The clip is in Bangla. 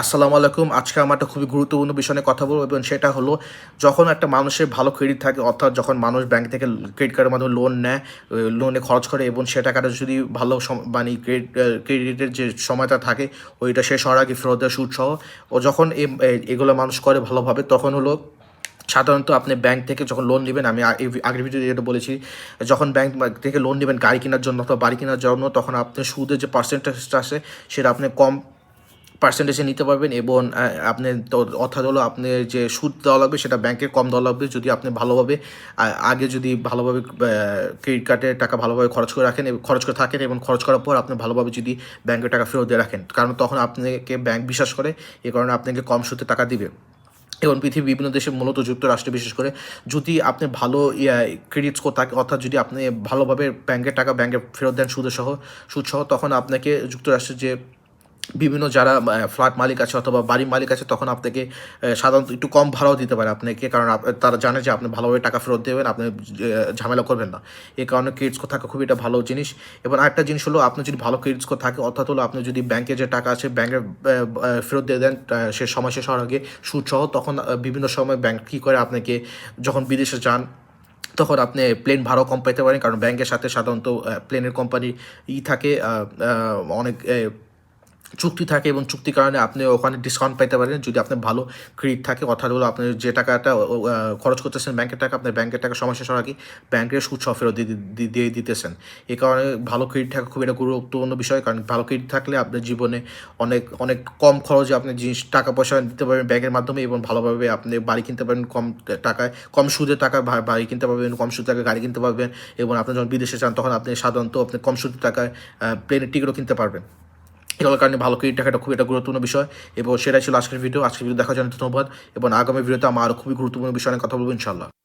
আসসালামু আলাইকুম। আজকে আমার একটা খুবই গুরুত্বপূর্ণ বিষয় নিয়ে কথা বলব এবং সেটা হলো, যখন একটা মানুষের ভালো ক্রেডিট থাকে, অর্থাৎ যখন মানুষ ব্যাংক থেকে ক্রেডিট কার্ডের মাধ্যমে লোন নেয় লোনে খরচ করে এবং সে টাকাটা যদি ভালো মানে ক্রেডিট ক্রেডিটের যে সময়টা থাকে, ওইটা শেষ হওয়ার আগে ফেরত দেওয়া সুদসহ ও যখন এগুলো মানুষ করে ভালোভাবে, তখন হলো সাধারণত আপনি ব্যাংক থেকে যখন লোন নেবেন, আমি আগের ভিডিওতে যেটা বলেছি, যখন ব্যাংক থেকে লোন নেবেন, গাড়ি কেনার জন্য অথবা বাড়ি কেনার জন্য, তখন আপনার সুদের যে পার্সেন্টেজটা আছে, সেটা আপনি কম পার্সেন্টেজে নিতে পারবেন এবং আপনি অর্থাৎ হলো আপনি যে সুদ দেওয়া লাগবে সেটা ব্যাংকের কম দেওয়া লাগবে যদি আপনি ভালোভাবে আগে যদি ভালোভাবে ক্রেডিট কার্ডের টাকা ভালোভাবে খরচ করে রাখেন খরচ করে থাকেন এবং খরচ করার পর আপনি ভালোভাবে যদি ব্যাংকের টাকা ফেরত দিয়ে রাখেন, কারণ তখন আপনাকে ব্যাংক বিশ্বাস করে, এ কারণে আপনাকে কম সুদে টাকা দিবে। এবং পৃথিবীর বিভিন্ন দেশে মূলত যুক্তরাষ্ট্রে বিশেষ করে, যদি আপনি ভালো ক্রেডিট স্কোর থাকে, অর্থাৎ যদি আপনি ভালোভাবে ব্যাংকের টাকা ব্যাংকে ফেরত দেন সুদের সহ সুদ সহ তখন আপনাকে যুক্তরাষ্ট্রের যে বিভিন্ন যারা ফ্ল্যাট মালিক আছে অথবা বাড়ির মালিক আছে, তখন আপনাকে সাধারণত একটু কম ভাড়াও দিতে পারে আপনাকে, কারণ তারা জানে যে আপনি ভালোভাবে টাকা ফেরত দেবেন, আপনি ঝামেলা করবেন না। এই কারণে ক্রেডিট স্কোর থাকা খুবই একটা ভালো জিনিস। এবং আরেকটা জিনিস হলো, আপনি যদি ভালো ক্রেডিট স্কোর থাকে, অর্থাৎ হলো আপনি যদি ব্যাংকে যে টাকা আছে ব্যাংকে ফেরত দিয়ে দেন সে সময় শেষ হওয়ার আগে সুদ সহ তখন বিভিন্ন সময় ব্যাংক কী করে আপনাকে, যখন বিদেশে যান, তখন আপনি প্লেন ভাড়াও কম পাইতে পারেন, কারণ ব্যাংকের সাথে সাধারণত প্লেনের কোম্পানি ই থাকে অনেক চুক্তি থাকে এবং চুক্তির কারণে আপনি ওখানে ডিসকাউন্ট পাইতে পারেন। যদি আপনার ভালো ক্রেডিট থাকে, অর্থাৎ হলো আপনি যে টাকাটা খরচ করতেছেন ব্যাংকের টাকা, আপনার ব্যাংকের টাকা সময় শেষ হওয়ার ব্যাংকের সুদ সহ ফেরত দিয়ে দিতেছেন। এ কারণে ভালো ক্রেডিট থাকা খুব একটা গুরুত্বপূর্ণ বিষয়, কারণ ভালো ক্রেডিট থাকলে আপনার জীবনে অনেক অনেক কম খরচে আপনি জিনিস, টাকা পয়সা দিতে পারবেন ব্যাংকের মাধ্যমে এবং ভালোভাবে আপনি বাড়ি কিনতে পারবেন, কম টাকায়, কম সুদে টাকা বাড়ি কিনতে পারবেন, কম সুদে টাকা গাড়ি কিনতে পারবেন এবং আপনি যখন বিদেশে যান, তখন আপনি সাধারণত আপনি কম সুদের টাকায় প্লেনের টিকিটও কিনতে পারবেন। এগুলোর কারণে ভালো ক্রেডিট দেখাটা খুবই একটা গুরুত্বপূর্ণ বিষয় এবং সেটাই ছিল আজকের ভিডিও আজকের ভিডিও দেখার জন্য ধন্যবাদ এবং আগামী ভিডিওতে আমার আরও খুবই গুরুত্বপূর্ণ বিষয় নিয়ে কথা বলব ইনশাল্লাহ